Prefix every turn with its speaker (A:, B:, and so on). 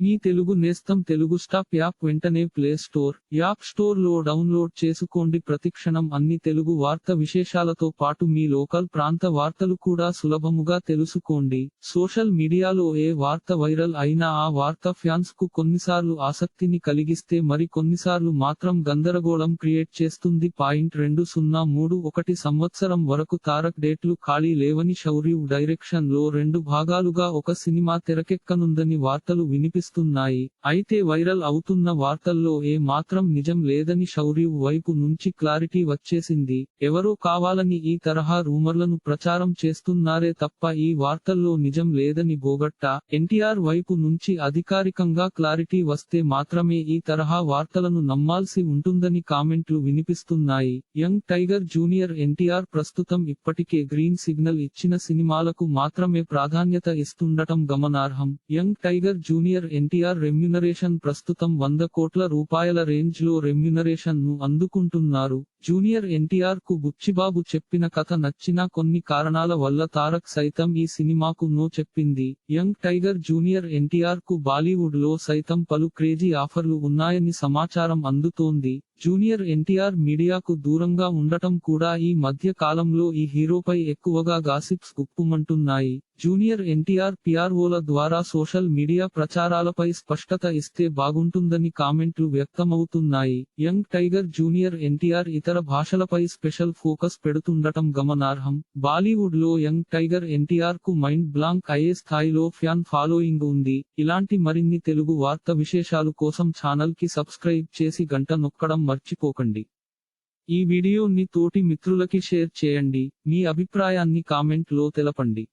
A: మీ తెలుగు నేస్తం Telugu stop app వెంటనే Play Store app స్టోర్లో డౌన్లోడ్ చేసుకోండి. ప్రతిక్షణం అన్ని తెలుగు వార్త విశేషాలతో పాటు మీ లోకల్ ప్రాంత వార్తలు కూడా సులభముగా తెలుసుకోండి. సోషల్ మీడియాలో ఏ వార్త వైరల్ అయినా ఆ వార్త ఫ్యాన్స్కు కొన్నిసార్లు ఆసక్తిని కలిగిస్తే మరి కొన్నిసార్లు మాత్రం గందరగోళం క్రియేట్ చేస్తుంది. పాయింట్ రెండు సున్నా మూడు ఒకటి సంవత్సరం వరకు తారక్ డేట్లు ఖాళీ లేవని శౌర్యు డైరెక్షన్లో రెండు భాగాలుగా ఒక సినిమా తెరకెక్కనుందని వార్తలు వినిపిస్తున్నాయి అయితే వైరల్ అవుతున్న వార్తల్లో ఏ మాత్రం నిజం లేదని శౌర్యు వైపు నుంచి క్లారిటీ వచ్చేసింది. ఎవరో కావాలని ఈ తరహా రూమర్లను ప్రచారం చేస్తున్నారే తప్ప ఈ వార్తల్లో నిజం లేదని బోగట్ట. ఎన్టీఆర్ వైపు నుంచి అధికారికంగా క్లారిటీ వస్తే మాత్రమే ఈ తరహా వార్తలను నమ్మాల్సి ఉంటుందని కామెంట్లు వినిపిస్తున్నాయి. యంగ్ టైగర్ జూనియర్ ఎన్టీఆర్ ప్రస్తుతం ఇప్పటికే గ్రీన్ సిగ్నల్ ఇచ్చిన సినిమాలకు మాత్రమే ప్రాధాన్యత ఇస్తుండటం గమనార్హం. Young tiger junior NTR remuneration ప్రస్తుతం వంద కోట్ల రూపాయల రేంజ్లో రెమ్యునరేషన్ను ను అందుకుంటున్నారు. జూనియర్ ఎన్టీఆర్కు బుచ్చిబాబు చెప్పిన కథ నచ్చిన కొన్ని కారణాల వల్ల తారక్ సైతం ఈ సినిమాకు నో చెప్పింది. యంగ్ టైగర్ జూనియర్ ఎన్టీఆర్కు బాలీవుడ్లో సైతం పలు క్రేజీ ఆఫర్లు ఉన్నాయని సమాచారం అందుతోంది. జూనియర్ ఎన్టీఆర్ మీడియాకు దూరంగా ఉండటం కూడా ఈ మధ్య కాలంలో ఈ హీరోపై ఎక్కువగా గాసిప్స్ గుప్పుమంటున్నాయి జూనియర్ ఎన్టీఆర్ పిఆర్ఓల ద్వారా సోషల్ మీడియా ప్రచారాలపై స్పష్టత ఇస్తే బాగుంటుందని కామెంట్లు వ్యక్తమవుతున్నాయి. యంగ్ టైగర్ జూనియర్ ఎన్టీఆర్ ఇతర భాషలపై స్పెషల్ ఫోకస్ పెడుతుండటం గమనార్హం. బాలీవుడ్లో యంగ్ టైగర్ ఎన్టీఆర్కు మైండ్ బ్లాంక్ అయ్యే స్థాయిలో ఫ్యాన్ ఫాలోయింగ్ ఉంది. ఇలాంటి మరిన్ని తెలుగు వార్త విశేషాలు కోసం ఛానల్కి సబ్స్క్రైబ్ చేసి గంట నొక్కడం మర్చిపోకండి. ఈ వీడియోని తోటి మిత్రులకి షేర్ చేయండి. మీ అభిప్రాయాన్ని కామెంట్లో తెలపండి.